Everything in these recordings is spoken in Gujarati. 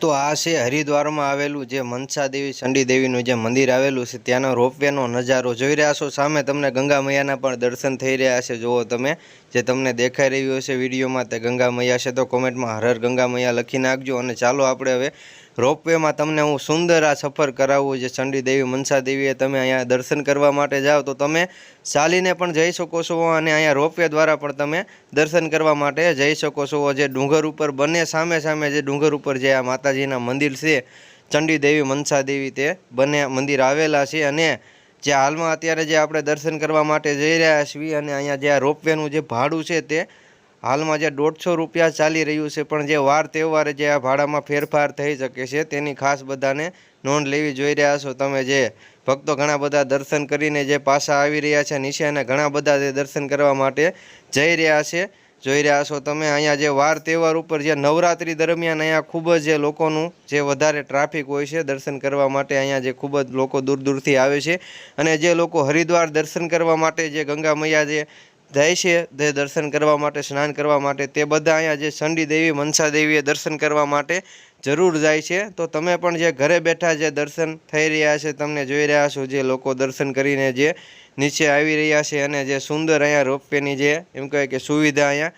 તો આ છે હરિદ્વારમાં આવેલું જે મનસા દેવી ચંડી દેવીનું જે મંદિર આવેલું છે, ત્યાંનો રોપવેનો નજારો જોઈ રહ્યા છો. સામે તમને ગંગા મૈયાના પણ દર્શન થઈ રહ્યા છે. જુઓ તમે, જે તમને દેખાઈ રહ્યું હશે વિડીયોમાં, તે ગંગા મૈયા છે. તો કોમેન્ટમાં હર હર ગંગા મૈયા લખી નાખજો અને ચાલો આપણે હવે રોપવેમાં તમને હું સુંદર આ સફર કરાવું જે ચંડી દેવી, મનસા દેવીએ તમે અહીંયા દર્શન કરવા માટે જાઓ, તો તમે ચાલીને પણ જઈ શકો છો અને અહીંયા રોપવે દ્વારા પણ તમે દર્શન કરવા માટે જઈ શકો છો. જે ડુંગર ઉપર બંને સામે સામે જે ડુંગર ઉપર જે આ માતાજીના મંદિર છે, ચંડી દેવી, મનસા દેવી તે બંને મંદિર આવેલા છે અને જે હાલમાં અત્યારે જે આપણે દર્શન કરવા માટે જઈ રહ્યા છીએ અને અહીંયા જે આ રોપવેનું જે ભાડું છે તે હાલમાં જે દોઢસો રૂપિયા ચાલી રહ્યું છે, પણ જે વાર તહેવારે જે આ ભાડામાં ફેરફાર થઈ શકે છે, તેની ખાસ બધાને નોંધ લેવી જોઈ રહ્યા છો તમે જે ભક્તો ઘણા બધા દર્શન કરીને જે પાછા આવી રહ્યા છે નીચે ઘણા બધા જે દર્શન કરવા માટે જઈ રહ્યા છે, જોઈ રહ્યા છો તમે. અહીંયા જે વાર તહેવાર ઉપર જે નવરાત્રી દરમિયાન અહીંયા ખૂબ જ જે લોકોનું જે વધારે ટ્રાફિક હોય છે, દર્શન કરવા માટે અહીંયા જે ખૂબ જ લોકો દૂર દૂરથી આવે છે. અને જે લોકો હરિદ્વાર દર્શન કરવા માટે જે ગંગા મૈયા જે જાય છે તે દર્શન કરવા માટે, સ્નાન કરવા માટે, તે બધા અહીંયા જે ચંડી દેવી, મનસા દેવીએ દર્શન કરવા માટે જરૂર જાય છે. તો તમે પણ જે ઘરે બેઠા જે દર્શન થઈ રહ્યા છે, તમને જોઈ રહ્યા છો, જે લોકો દર્શન કરીને જે નીચે આવી રહ્યા છે અને જે સુંદર અહીંયા રોપવેની જે એમ કહે કે સુવિધા અહીંયા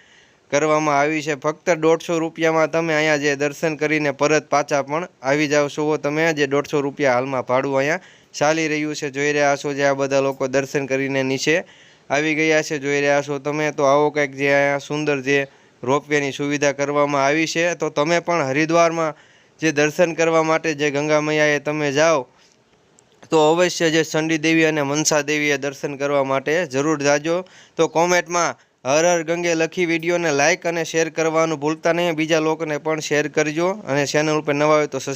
કરવામાં આવી છે. ફક્ત દોઢસો રૂપિયામાં તમે અહીંયા જે દર્શન કરીને પરત પાછા પણ આવી જાઓ છો. તમે જે દોઢસો રૂપિયા હાલમાં ભાડું અહીંયા ચાલી રહ્યું છે, જોઈ રહ્યા છો જે આ બધા લોકો દર્શન કરીને નીચે આવી ગયા છે, જોઈ રહ્યા છો તમે. તો આવો કંઈક જે અહીંયા સુંદર જે રોપવેની સુવિધા કરવામાં આવી છે, તો તમે પણ હરિદ્વારમાં જે દર્શન કરવા માટે જે ગંગા મૈયાએ તમે જાઓ, તો અવશ્ય જે ચંડી દેવી અને મનસા દેવીએ દર્શન કરવા માટે જરૂર જાજો. તો કોમેન્ટમાં હર હર ગંગે લખી વિડીયોને લાઇક અને શેર કરવાનું ભૂલતા નહીં. બીજા લોકોને પણ શેર કરજો અને ચેનલ ઉપર નવા હોય તો